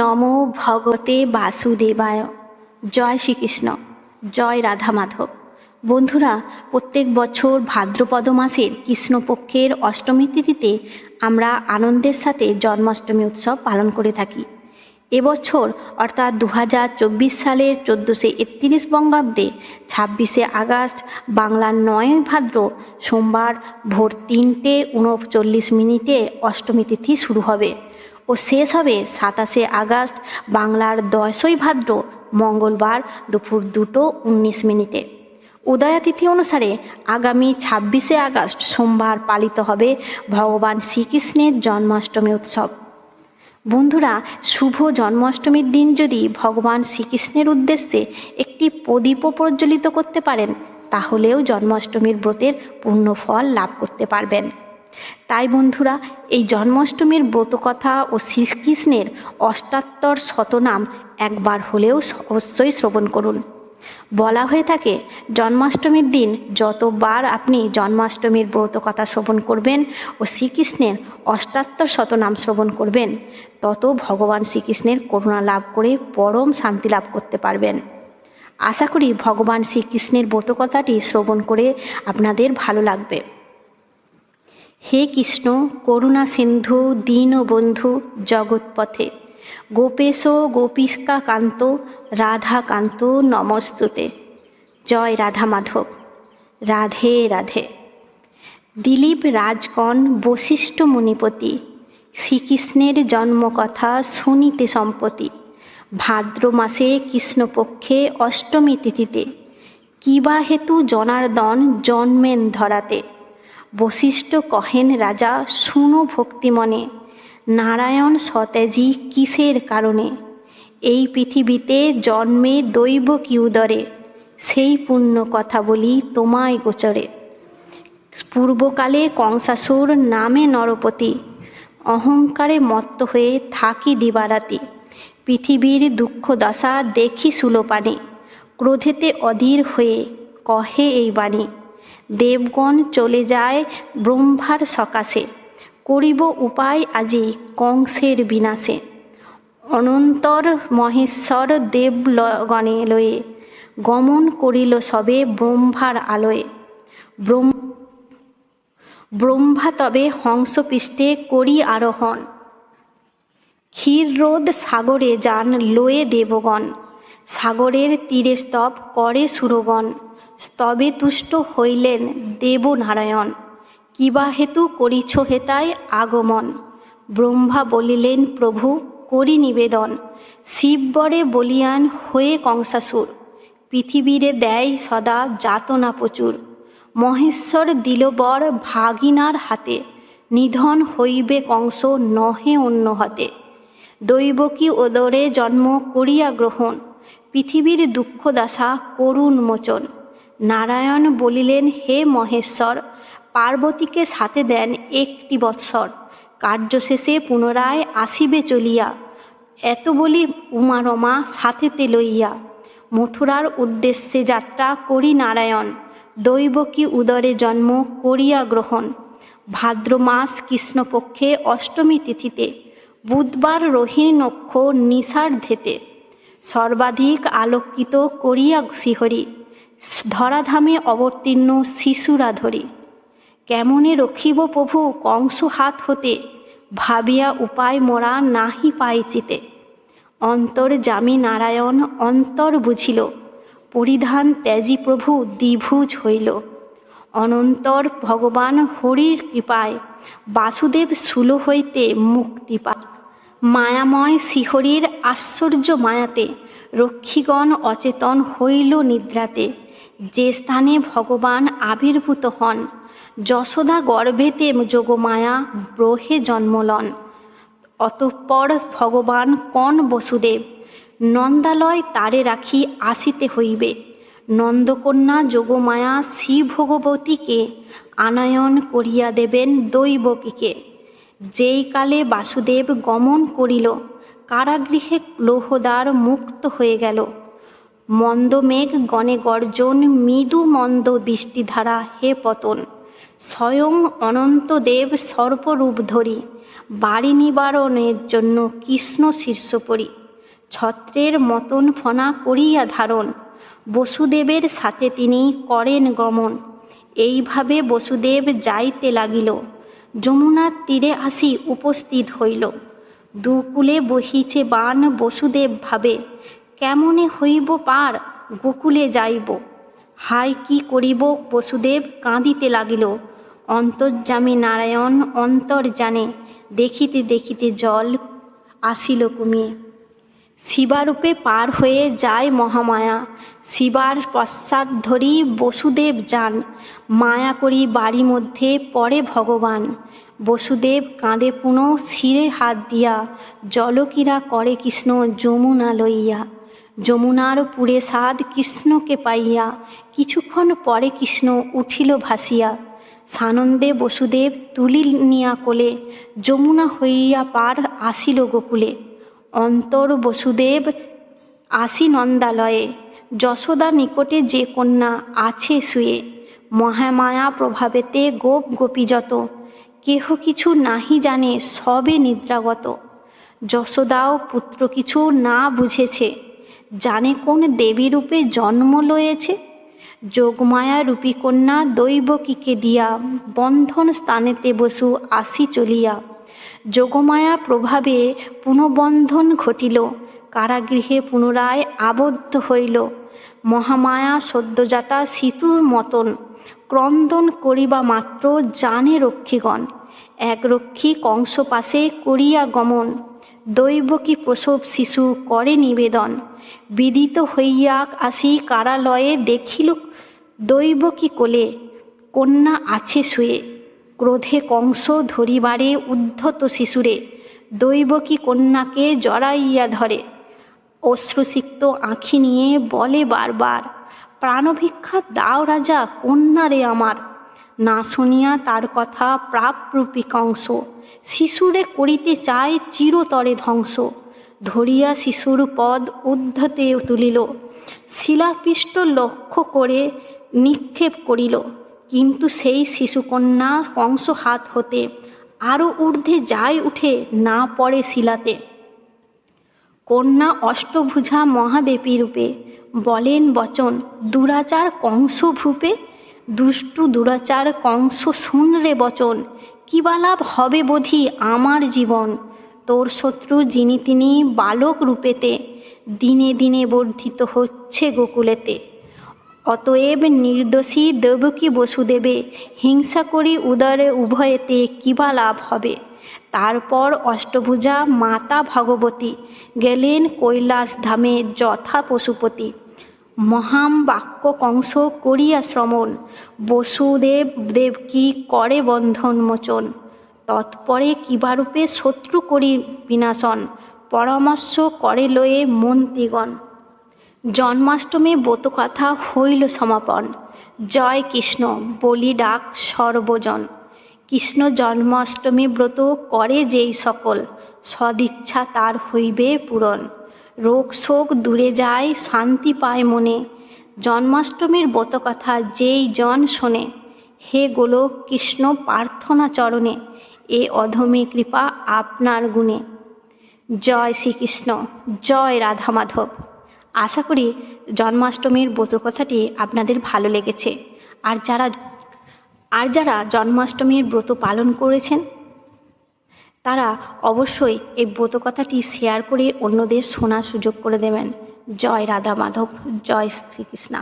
নম ভগতে বাসুদেবায়। জয় শ্রীকৃষ্ণ, জয় রাধা মাধব বন্ধুরা, প্রত্যেক বছর ভাদ্রপদ মাসের কৃষ্ণপক্ষের অষ্টমী তিথিতে আমরা আনন্দের সাথে জন্মাষ্টমী উৎসব পালন করে থাকি। এবছর অর্থাৎ দু হাজার চব্বিশ সালের চোদ্দোশো একত্রিশ বঙ্গাব্দে ছাব্বিশে আগস্ট, বাংলার নয় ভাদ্র, সোমবার ভোর তিনটে উনচল্লিশ মিনিটে অষ্টমী তিথি শুরু হবে। ও শেষ হবে সাতাশে আগস্ট বাংলার দশই ভাদ্র, মঙ্গলবার দুপুর দুটো উনিশ মিনিটে। উদয়াতিথি অনুসারে আগামী ছাব্বিশে আগস্ট সোমবার পালিত হবে ভগবান শ্রীকৃষ্ণের জন্মাষ্টমী উৎসব। বন্ধুরা, শুভ জন্মাষ্টমীর দিন যদি ভগবান শ্রীকৃষ্ণের উদ্দেশ্যে একটি প্রদীপও প্রজ্বলিত করতে পারেন, তাহলেও জন্মাষ্টমীর ব্রতের পূর্ণ ফল লাভ করতে পারবেন। তাই বন্ধুরা, এই জন্মাষ্টমীর ব্রতকথা ও শ্রীকৃষ্ণের অষ্টাত্তর শতনাম একবার হলেও অবশ্যই শ্রবণ করুন। বলা হয়ে থাকে, জন্মাষ্টমীর দিন যতবার আপনি জন্মাষ্টমীর ব্রত কথা শ্রবণ করবেন ও শ্রীকৃষ্ণের অষ্টাত্তর শতনাম শ্রবণ করবেন, তত ভগবান শ্রীকৃষ্ণের করুণা লাভ করে পরম শান্তি লাভ করতে পারবেন। আশা করি ভগবান শ্রীকৃষ্ণের ব্রতকথাটি শ্রবণ করে আপনাদের ভালো লাগবে। হে কৃষ্ণ, করুণা সিন্ধু দীনবন্ধু জগৎপথে। গোপেশ গোপিকা কান্ত, রাধা কান্ত নমস্তুতে। জয় রাধা মাধব। রাধে রাধে। দিলীপ রাজগণ বশিষ্ঠ মুনিপতি। শ্রীকৃষ্ণের জন্মকথা শুনিতে সম্পত্তি। ভাদ্র মাসে কৃষ্ণপক্ষে অষ্টমী তিথিতে। কিবা হেতু জনার্দন জন্মেন ধরাতে। বশিষ্ঠ কহেন রাজা, শুনো ভক্তিমনে নারায়ণ সতেজি কিসের কারণে? এই পৃথিবীতে জন্মে দৈব কি উদরে সেই পুণ্য কথা বলি তোমায় গোচরে। পূর্বকালে কংসাসুর নামে নরপতি। অহংকারে মত্ত হয়ে থাকি দিবারাতি। পৃথিবীর দুঃখ দশা দেখি সুলোপানে। ক্রোধেতে অধীর হয়ে কহে এই বাণী। দেবগণ চলে যায় ব্রহ্মার সকাশে, করিব উপায় আজি কংসের বিনাশে। অনন্তর মহেশ্বর দেবগণে লয়ে গমন করিল সবে ব্রহ্মার আলোয়। ব্রহ্ম, ব্রহ্মা তবে হংসপৃষ্ঠে করি আরোহণ। ক্ষীররোদ সাগরে যান লয়ে দেবগণ, সাগরের তীরে স্তব করে সুরগণ। স্তবে তুষ্ট হইলেন দেবনারায়ণ। কিবা হেতু করিছ হেতায় আগমন? ব্রহ্মা বলিলেন, প্রভু, করি নিবেদন। শিববরে বলিয়ান হয়ে কংসাসুর। পৃথিবীরে দেয় সদা যাতনা প্রচুর। মহেশ্বর দিল বর ভাগিনার হাতে। নিধন হইবে কংস নহে অন্য হাতে। দৈবকী ওদরে জন্ম করিয়া গ্রহণ? পৃথিবীর দুঃখ দাসা করুণ মোচন। নারায়ণ বলিলেন, হে মহেশ্বর, পার্বতীকে সাথে দেন একটি বৎসর। কার্য শেষে পুনরায় আসিবে চলিয়া। এত বলি উমারমা সাথেতে লইয়া। মথুরার উদ্দেশ্যে যাত্রা করি নারায়ণ। দৈবকী উদরে জন্ম করিয়া গ্রহণ। ভাদ্র মাস কৃষ্ণপক্ষে অষ্টমী তিথিতে। বুধবার রোহিণী নক্ষ নিষার্ধেতে সর্বাধিক আলোকিত করিয়া শিহরি। ধরাধামে অবতীর্ণ শিশুরা ধরি কেমনে রক্ষিব প্রভু কংস হাত হতে ভাবিয়া উপায় মরা নাহি পাইচিতে অন্তর জামি নারায়ণ অন্তর বুঝিল, পরিধান ত্যাজি প্রভু দ্বিভুজ হইল। অনন্তর ভগবান হরির কৃপায়, বাসুদেব শূল হইতে মুক্তি পায়। মায়াময় শিহরির আশ্চর্য মায়াতে রক্ষীগণ অচেতন হইল নিদ্রাতে। যে স্থানে ভগবান আবির্ভূত হন, যশোদা গর্ভেতে যোগমায়া ব্রহে জন্মলন অতঃপর ভগবান কন বসুদেব, নন্দালয় তারে রাখি আসিতে হইবে। নন্দকন্যা যোগমায়া শ্রী ভগবতীকে আনয়ন করিয়া দেবেন দৈবকীকে। যেই কালে বাসুদেব গমন করিল কারাগৃহে লৌহদ্বার মুক্ত হয়ে গেল। মন্দমেঘ গণে গর্জন, মৃদু মন্দ বৃষ্টিধারা হে পতন। স্বয়ং অনন্তদেব সর্বরূপ ধরি, বাড়ি নিবারণের জন্য কৃষ্ণ শীর্ষপরি। ছত্রের মতন ফনা করিয়া ধারণ, বসুদেবের সাথে তিনি করেন গমন। এইভাবে বসুদেব যাইতে লাগিল, যমুনার তীরে আসি উপস্থিত হইল। দুকুলে বহিছে বান বসুদেব ভাবে। কেমনে হইব পার গোকুলে যাইব। হায় কি করিব বসুদেব কাঁদিতে লাগিল। অন্তর্যামী নারায়ণ অন্তর জানে, দেখিতে দেখিতে জল আসিল কুমিয়ে শিবারূপে পার হয়ে যায় মহামায়া। শিবার পশ্চাৎ ধরি বসুদেব যান। মায়া করি বাড়ি মধ্যে পড়ে ভগবান। বসুদেব কাঁদে পুনঃ শিরে হাত দিয়া জলকিরা করে কৃষ্ণ যমুনা লইয়া। যমুনার পুরে সাদ কৃষ্ণকে পাইয়া, কিছুক্ষণ পরে কৃষ্ণ উঠিল ভাসিয়া। সানন্দে বসুদেব তুলি নিয়া কোলে, যমুনা হইয়া পার আসিল গোকুলে। অন্তর বসুদেব আসি নন্দালয়ে, যশোদা নিকটে যে কন্যা আছে শুয়ে। মহামায়া প্রভাবেতে গোপ গোপী যত কেহ কিছু নাহি জানে সবে নিদ্রাগত। যশোদাও পুত্র কিছু না বুঝেছে, জানে কোন দেবী রূপে জন্ম লয়েছে? যোগমায়া রূপী কন্যা দৈবকীকে দিয়া বন্ধন স্থানেতে বসু আসি চলিয়া। যোগমায়া প্রভাবে পুনঃবন্ধন ঘটিল কারাগৃহে পুনরায় আবদ্ধ হইল। মহামায়া সদ্যজাতা সিতুর মতন ক্রন্দন করিবা মাত্র জানে রক্ষীগণ। এক রক্ষী কংস পাশে করিয়া গমন। দৈবকী প্রসব শিশু করে নিবেদন। বিদিত হইয়া আসি কারালয়ে দেখিল দৈবকী কোলে? কন্যা আছে শুয়ে। ক্রোধে কংস ধরিবারে উদ্ধত শিশুরে। দৈবকী কন্যাকে জড়াইয়া ধরে? অশ্রুসিক্ত আঁখি নিয়ে বলে বারবার, প্রাণভিক্ষা দাও রাজা কন্যারে আমার। না শুনিয়া তার কথা প্রাপরূপী কংস। শিশুরে করিতে চায় চিরতরে ধ্বংস। ধরিয়া শিশুর পদ উদ্ধতে তুলিল। শিলাপিষ্ট লক্ষ্য করে নিক্ষেপ করিল। কিন্তু সেই শিশুকন্যা কংস হাত হতে আরও ঊর্ধ্বে যায় উঠে না পড়ে শিলাতে। কন্যা অষ্টভুজা মহাদেবী রূপে বলেন বচন, দুরাচার কংস ভ্রূপে দুষ্টু দুরাচার কংস শুন রে বচন কিবা লাভ হবে বোধি আমার জীবন? তোর শত্রু যিনি তিনি বালক রূপেতে, দিনে দিনে বর্ধিত হচ্ছে গোকুলেতে। অতএব নির্দোষী দেবকী বসুদেবে, হিংসা করি উদরে উভয়েতে কিবা লাভ হবে? তারপর অষ্টভুজা মাতা ভগবতী গেলেন কৈলাস ধামে যথা পশুপতি। মহাম বাক্য কংস করিয়া শ্রমণ, বসুদেব দেবকী করে বন্ধন মোচন? তৎপরে কিবারূপে শত্রু করি বিনাশন, পরামর্শ করে লয়ে মন্ত্রীগণ। জন্মাষ্টমী ব্রতকথা হইল সমাপন। জয় কৃষ্ণ, বলি ডাক সর্বজন। কৃষ্ণ জন্মাষ্টমী ব্রত করে যেই সকল, সদিচ্ছা তার হইবে পূরণ। রোগ শোক দূরে যায়, শান্তি পায় মনে। জন্মাষ্টমীর ব্রতকথা যেই জন শোনে, হে গোলক কৃষ্ণ প্রার্থনা চরণে, এ অধমী কৃপা আপনার গুণে। জয় শ্রীকৃষ্ণ, জয় রাধা মাধব আশা করি জন্মাষ্টমীর ব্রত কথাটি আপনাদের ভালো লেগেছে। আর যারা আর যারা জন্মাষ্টমীর ব্রত পালন করেছেন, তারা অবশ্যই এই ব্রত কথাটি শেয়ার করে অন্যদের শোনার সুযোগ করে দেবেন। জয় রাধা মাধব, জয় শ্রীকৃষ্ণা।